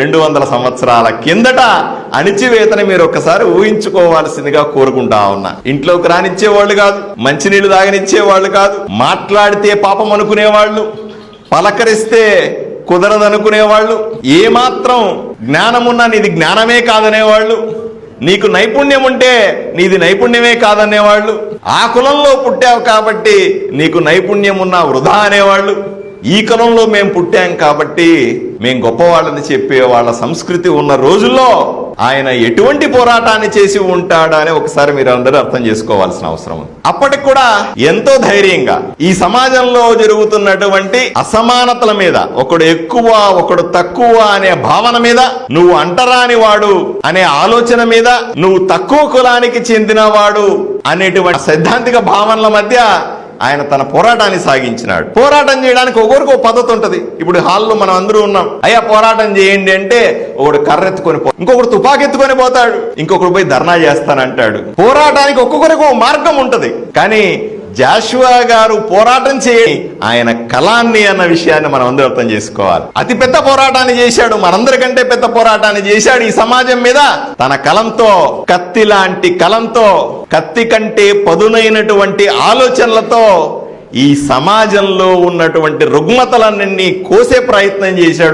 రెండు వందల సంవత్సరాల కిందట అణిచివేతని మీరు ఒక్కసారి ఊహించుకోవాల్సిందిగా కోరుకుంటా ఉన్నా. ఇంట్లోకి రానిచ్చేవాళ్ళు కాదు మంచినీళ్ళు తాగనిచ్చేవాళ్ళు కాదు మాట్లాడితే పాపం అనుకునేవాళ్ళు పలకరిస్తే కుదరదనుకునేవాళ్ళు ఏమాత్రం జ్ఞానమున్నా నీది జ్ఞానమే కాదనేవాళ్ళు నీకు నైపుణ్యం ఉంటే నీది నైపుణ్యమే కాదనేవాళ్ళు ఆ కులంలో పుట్టావు కాబట్టి నీకు నైపుణ్యం ఉన్నా వృధా అనేవాళ్ళు ఈ కులంలో మేము పుట్టాం కాబట్టి మేం గొప్పవాళ్ళని చెప్పే వాళ్ళ సంస్కృతి ఉన్న రోజుల్లో ఆయన ఎటువంటి పోరాటాన్ని చేసి ఉంటాడా అని ఒకసారి మీరు అందరూ అర్థం చేసుకోవాల్సిన అవసరం ఉంది. అప్పటికి కూడా ఎంతో ధైర్యంగా ఈ సమాజంలో జరుగుతున్నటువంటి అసమానతల మీద ఒకడు ఎక్కువ ఒకడు తక్కువ అనే భావన మీద నువ్వు అంటరాని వాడు అనే ఆలోచన మీద నువ్వు తక్కువ కులానికి చెందినవాడు అనేటువంటి సైద్ధాంతిక భావనల మధ్య ఆయన తన పోరాటాన్ని సాగించినాడు. పోరాటం చేయడానికి ఒకరికి ఒక పద్ధతి ఉంటది. ఇప్పుడు హాల్లో మనం అందరూ ఉన్నాం. అయ్యా పోరాటం చేయండి అంటే ఒకడు కర్రెత్తుకొని పో ఇంకొకడు తుపాకి ఎత్తుకొని పోతాడు. ఇంకొకడు పోయి ధర్నా చేస్తానంటాడు. పోరాటానికి ఒక్కొక్కరికి ఒక మార్గం ఉంటది. కానీ జాషువా గారు పోరాటం చేయని ఆయన కళాన్ని అన్న విషయాన్ని మనం అందరూ అర్థం చేసుకోవాలి. అతి పెద్ద పోరాటాన్ని చేశాడు. మనందరికంటే పెద్ద పోరాటాన్ని చేశాడు ఈ సమాజం మీద. తన కలంతో కత్తి లాంటి కలంతో కత్తి కంటే పదునైనటువంటి ఆలోచనలతో ఈ సమాజంలో ఉన్నటువంటి రుగ్మతలన్నీ కోసే ప్రయత్నం చేశాడు.